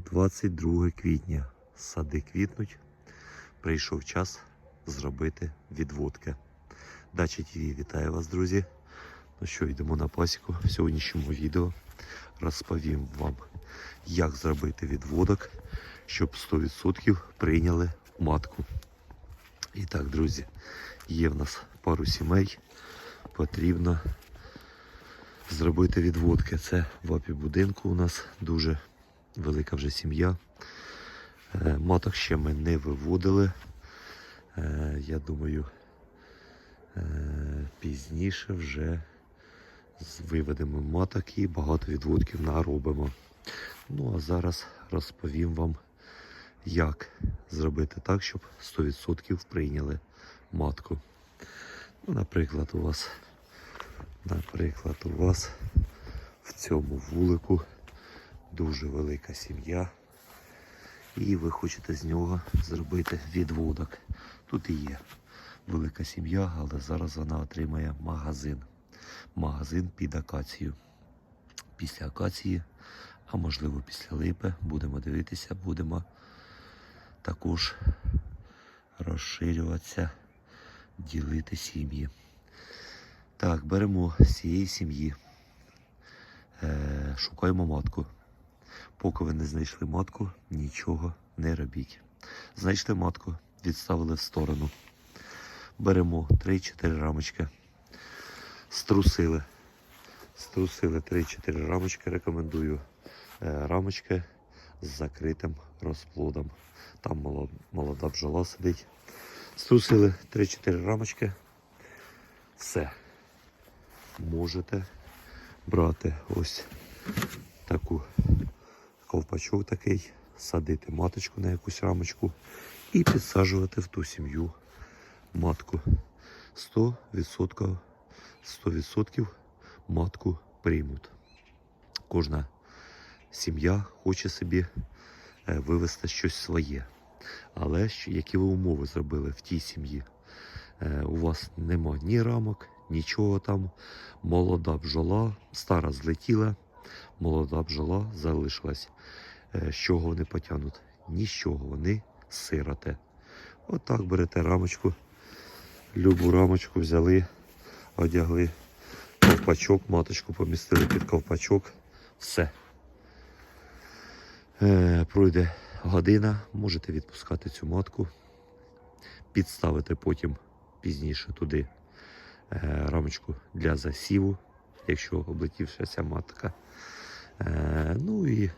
22 квітня. Сади квітнуть. Прийшов час зробити відводки. Дача ТВ вітаю вас, друзі. Ну що, йдемо на пасіку. В сьогоднішньому відео розповім вам, як зробити відводок, щоб 100% прийняли матку. І так, друзі, є в нас пару сімей. Потрібно зробити відводки. Це в апі будинку у нас дуже велика вже сім'я. Е, Маток ще ми не виводили. Е, Я думаю, е, пізніше вже виведемо маток і багато відводків наробимо. Ну а зараз розповім вам, як зробити так, щоб 100% прийняли матку. Ну, наприклад, у вас, наприклад, у вас в цьому вулику дуже велика сім'я. І ви хочете з нього зробити відводок. Тут і є велика сім'я, але зараз вона отримає магазин. Магазин під акацію. Після акації, а можливо після липи, будемо дивитися, будемо також розширюватися, ділити сім'ї. Так, беремо з цієї сім'ї, е, шукаємо матку. Поки ви не знайшли матку, нічого не робіть. Знайшли матку, відставили в сторону. Беремо 3-4 рамочки. Струсили. Струсили 3-4 рамочки. Рекомендую е, рамочки з закритим розплодом. Там молода бджола сидить. Струсили 3-4 рамочки. Все. Можете брати ось таку ковпачок такий, садити маточку на якусь рамочку і підсаджувати в ту сім'ю матку. 100%, 100% матку приймуть. Кожна сім'я хоче собі е, вивести щось своє. Але які ви умови зробили в тій сім'ї? Е, У вас нема ні рамок, нічого там. Молода бджола, стара злетіла, молода бджола залишилась. Е, З чого вони потягнуть? Ні з чого, вони сироте. Отак берете рамочку, любу рамочку взяли, одягли ковпачок, маточку помістили під ковпачок. Все. Е, пройде година, можете відпускати цю матку, підставити потім пізніше туди е, рамочку для засіву, якщо облетівшася матка. Е, ну і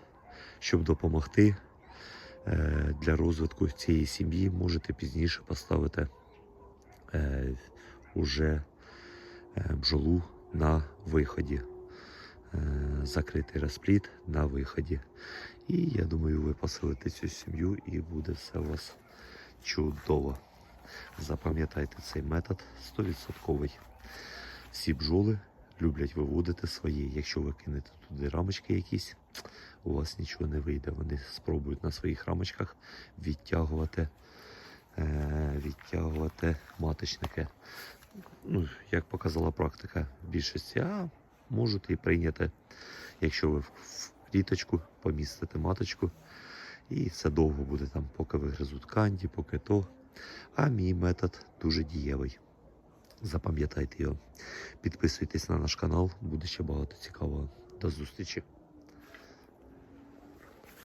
щоб допомогти е, для розвитку цієї сім'ї, можете пізніше поставити е, уже бджолу на виході. Закритий розплід на виході. І я думаю, ви поселите цю сім'ю і буде все у вас чудово. Запам'ятайте цей метод 100%. Всі бджоли люблять виводити свої. Якщо ви кинете туди рамочки якісь, у вас нічого не вийде. Вони спробують на своїх рамочках відтягувати, е, відтягувати маточники. Ну, як показала практика, в більшості а можете і прийняти, якщо ви в кліточку помістите маточку. І це довго буде там, поки вигризуть канді, поки то. А мій метод дуже дієвий. Запам'ятайте його. Підписуйтесь на наш канал, буде ще багато цікавого. До зустрічі!